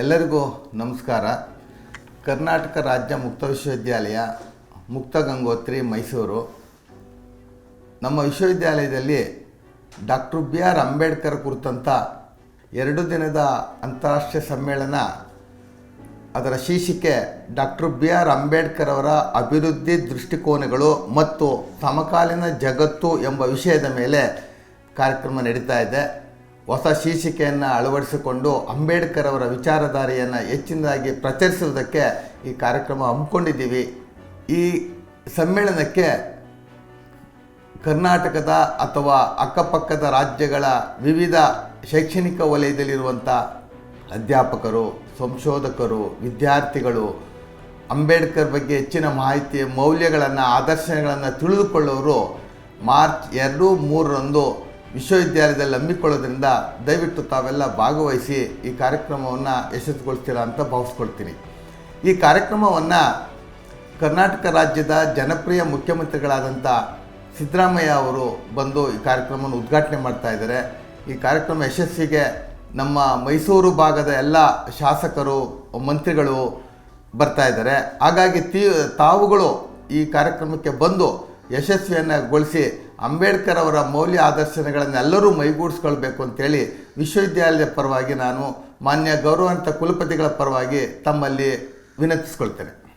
ಎಲ್ಲರಿಗೂ ನಮಸ್ಕಾರ. ಕರ್ನಾಟಕ ರಾಜ್ಯ ಮುಕ್ತ ವಿಶ್ವವಿದ್ಯಾಲಯ ಮುಕ್ತ ಗಂಗೋತ್ರಿ ಮೈಸೂರು. ನಮ್ಮ ವಿಶ್ವವಿದ್ಯಾಲಯದಲ್ಲಿ ಡಾಕ್ಟರ್ ಬಿ ಆರ್ ಅಂಬೇಡ್ಕರ್ ಕುರಿತಂಥ ಎರಡು ದಿನದ ಅಂತಾರಾಷ್ಟ್ರೀಯ ಸಮ್ಮೇಳನ ಅದರ ಶೀರ್ಷಿಕೆ ಡಾಕ್ಟರ್ ಬಿ ಆರ್ ಅಂಬೇಡ್ಕರ್ ಅವರ ಅಭಿವೃದ್ಧಿ ದೃಷ್ಟಿಕೋನಗಳು ಮತ್ತು ಸಮಕಾಲೀನ ಜಗತ್ತು ಎಂಬ ವಿಷಯದ ಮೇಲೆ ಕಾರ್ಯಕ್ರಮ ನಡೀತಾ ಇದೆ. ಹೊಸ ಶೀರ್ಷಿಕೆಯನ್ನು ಅಳವಡಿಸಿಕೊಂಡು ಅಂಬೇಡ್ಕರ್ ಅವರ ವಿಚಾರಧಾರೆಯನ್ನು ಹೆಚ್ಚಿನದಾಗಿ ಪ್ರಚರಿಸುವುದಕ್ಕೆ ಈ ಕಾರ್ಯಕ್ರಮ ಹಮ್ಮಿಕೊಂಡಿದ್ದೀವಿ. ಈ ಸಮ್ಮೇಳನಕ್ಕೆ ಕರ್ನಾಟಕದ ಅಥವಾ ಅಕ್ಕಪಕ್ಕದ ರಾಜ್ಯಗಳ ವಿವಿಧ ಶೈಕ್ಷಣಿಕ ವಲಯದಲ್ಲಿರುವಂಥ ಅಧ್ಯಾಪಕರು, ಸಂಶೋಧಕರು, ವಿದ್ಯಾರ್ಥಿಗಳು ಅಂಬೇಡ್ಕರ್ ಬಗ್ಗೆ ಹೆಚ್ಚಿನ ಮಾಹಿತಿ ಮೌಲ್ಯಗಳನ್ನು, ಆದರ್ಶಗಳನ್ನು ತಿಳಿದುಕೊಳ್ಳೋರು ಮಾರ್ಚ್ ಎರಡು ಮೂರರಂದು ವಿಶ್ವವಿದ್ಯಾಲಯದಲ್ಲಿ ಹಮ್ಮಿಕೊಳ್ಳೋದ್ರಿಂದ ದಯವಿಟ್ಟು ತಾವೆಲ್ಲ ಭಾಗವಹಿಸಿ ಈ ಕಾರ್ಯಕ್ರಮವನ್ನು ಯಶಸ್ವಿಗೊಳಿಸ್ತೀರಾ ಅಂತ ಭಾವಿಸ್ಕೊಳ್ತೀನಿ. ಈ ಕಾರ್ಯಕ್ರಮವನ್ನು ಕರ್ನಾಟಕ ರಾಜ್ಯದ ಜನಪ್ರಿಯ ಮುಖ್ಯಮಂತ್ರಿಗಳಾದಂಥ ಸಿದ್ದರಾಮಯ್ಯ ಅವರು ಬಂದು ಈ ಕಾರ್ಯಕ್ರಮವನ್ನು ಉದ್ಘಾಟನೆ ಮಾಡ್ತಾ ಇದ್ದಾರೆ. ಈ ಕಾರ್ಯಕ್ರಮ ಯಶಸ್ವಿಗೆ ನಮ್ಮ ಮೈಸೂರು ಭಾಗದ ಎಲ್ಲ ಶಾಸಕರು, ಮಂತ್ರಿಗಳು ಬರ್ತಾ ಇದ್ದಾರೆ. ಹಾಗಾಗಿ ತೀ, ತಾವುಗಳು ಈ ಕಾರ್ಯಕ್ರಮಕ್ಕೆ ಬಂದು ಯಶಸ್ವಿಯನ್ನುಗೊಳಿಸಿ ಅಂಬೇಡ್ಕರ್ ಅವರ ಮೌಲ್ಯ ಆದರ್ಶನಗಳನ್ನೆಲ್ಲರೂ ಮೈಗೂಡಿಸ್ಕೊಳ್ಬೇಕು ಅಂತೇಳಿ ವಿಶ್ವವಿದ್ಯಾಲಯದ ಪರವಾಗಿ ನಾನು ಮಾನ್ಯ ಗೌರವಾನ್ವಿತ ಕುಲಪತಿಗಳ ಪರವಾಗಿ ತಮ್ಮಲ್ಲಿ ವಿನಂತಿಸ್ಕೊಳ್ತೇನೆ.